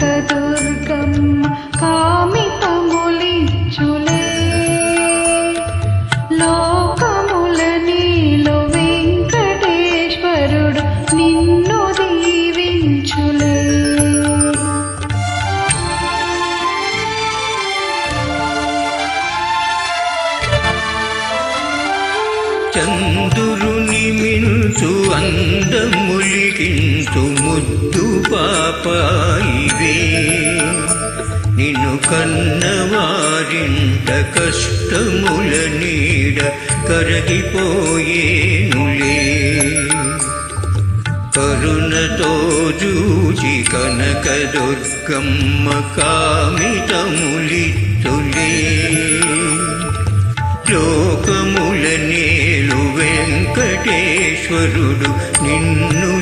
కనకదుర్గమ్మ కామితములిచ్చులే. లోకముల నీలో వెంకటేశ్వరుడు నిన్ను దీవించులే. చందురుని మించు అందములికించు ముద్దు నీవే నిన్ను కన్నవారింత కష్టముల నీడ కరగిపోయేనులే. కరుణతో జూచి కనక దుర్గమ్మ కామితములిత్తులే. లోకముల నేలు వెంకటేశ్వరుడు నిన్ను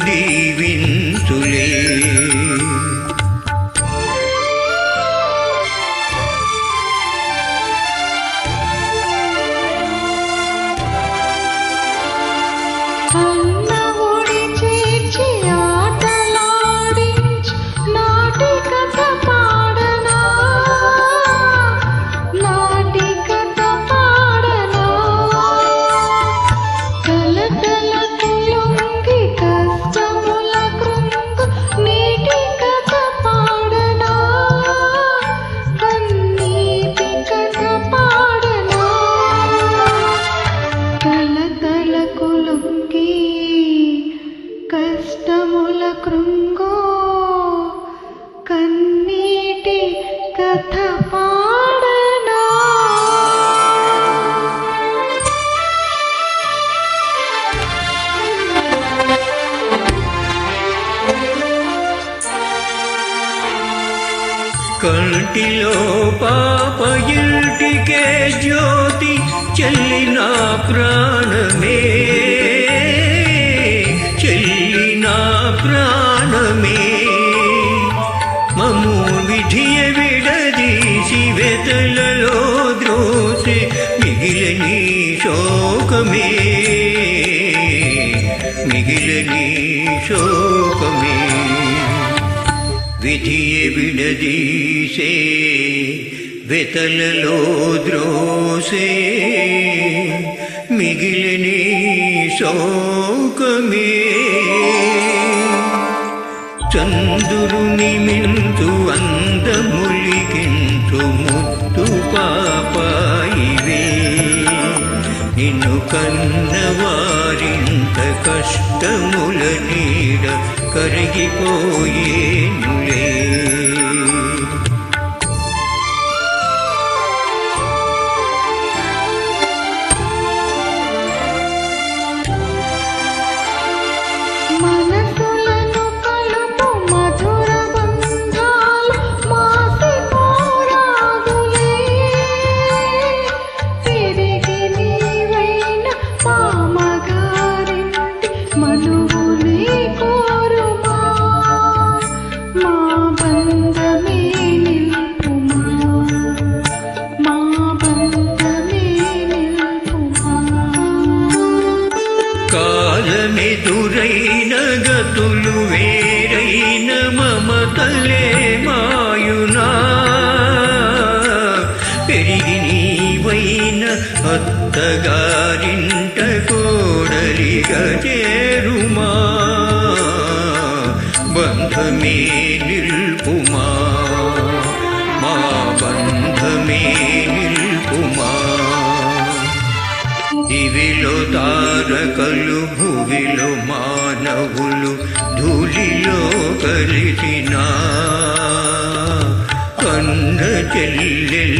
కంటిలో పాప ఇంటికే జ్యోతి చెల్లిన ప్రాణమే. చెల్లిన ప్రాణమే. మము విధియ విడదీసి వెతలలో ద్రోసి మిగిలని శోకమే. మిగిలని శోకమే. విధియ విడదీసే వెతలలో ద్రోసే. మిగిలిని శోకమే. చందురుని మించు అందములికించు ముత్తు పాపాయివే. నిన్ను కన్నవారింత కష్టముల నీడ కరిగిపోయేనులే కాలమెదురైన గతులు వేరైన మమతలే మాయునా. పెరిగి నీవైన అత్తగారింట కోడలిగా చేరుమా. బంధమే నిల్పుమా. మా బంధమే నిల్పుమా. దివిలో తా తారకలు భువిలో మానవులు ధూళిలో కలిసిన కన్న చెల్లెల్ల